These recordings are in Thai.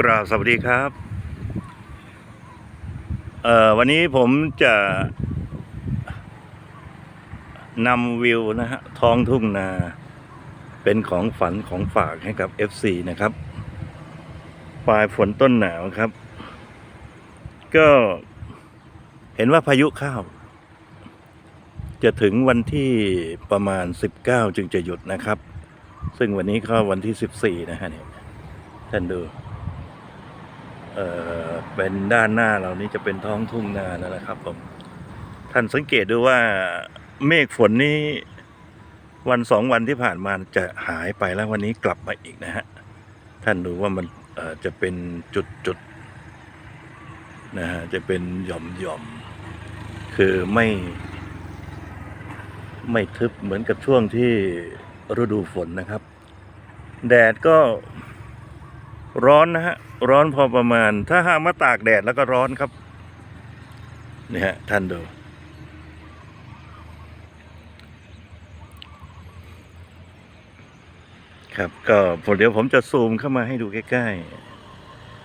กราบสวัสดีครับเอ่อวันนี้ผมจะนำวิวนะฮะท้องทุ่งนา เป็นของฝันของฝากให้กับ FC นะครับ ปลายฝนต้นหนาวครับ ก็เห็นว่าพายุเข้า จะถึงวันที่ประมาณ 19 จึงจะหยุดนะครับ ซึ่งวันนี้ก็วันที่ 14 นะฮะเนี่ยท่านดู เอ่อเป็นด้านหน้าเรานี่จะเป็นท้องทุ่งนานั่นแหละครับผมท่านสังเกตดูว่าเมฆฝนนี้วันสองวันที่ผ่านมาจะหายไปแล้ววันนี้กลับมาอีกนะฮะท่านดูว่ามันจะเป็นจุดจุดๆนะฮะจะเป็นหย่อมหย่อมๆคือไม่ ไม่ทึบเหมือนกับช่วงที่ฤดูฝนนะครับ แดดก็ ร้อนนะฮะ ร้อนพอประมาณ ถ้าหามาตากแดดแล้วก็ร้อนครับ นี่ฮะ ท่านดู ครับ ก็ผมเดี๋ยวผมจะซูมเข้ามาให้ดูใกล้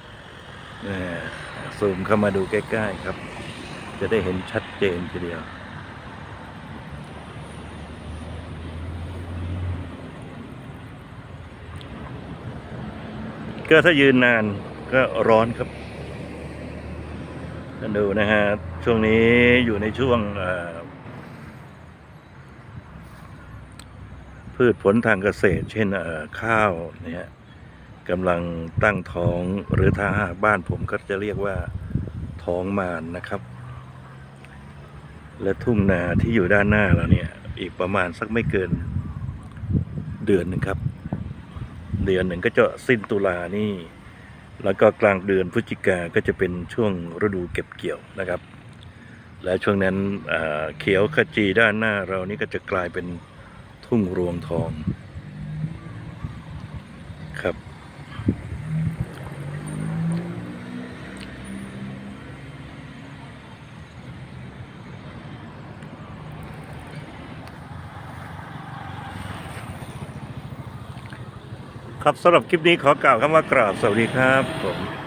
ๆนะซูมเข้ามาดูใกล้ๆครับ จะได้เห็นชัดเจนทีเดียว ก็ถ้ายืนนานก็ร้อนครับท่านดูนะฮะ ช่วงนี้อยู่ในช่วงพืชผลทางเกษตร เช่นข้าวเนี่ยกำลังตั้งท้องหรือถ้าบ้านผมก็จะเรียกว่าท้องมานนะครับ และทุ่งนาที่อยู่ด้านหน้าเราเนี่ย อีกประมาณสักไม่เกินเดือนหนึ่งครับ เดือนหนึ่งก็จะสิ้นตุลานี่ แล้วก็กลางเดือนพฤศจิกาก็จะเป็นช่วงฤดูเก็บเกี่ยวนะครับ และช่วงนั้นเขียวขจีด้านหน้าเรานี่ก็จะกลายเป็นทุ่งรวงทองครับ ครับสำหรับคลิปนี้ขอกล่าวคำว่ากราบสวัสดีครับผม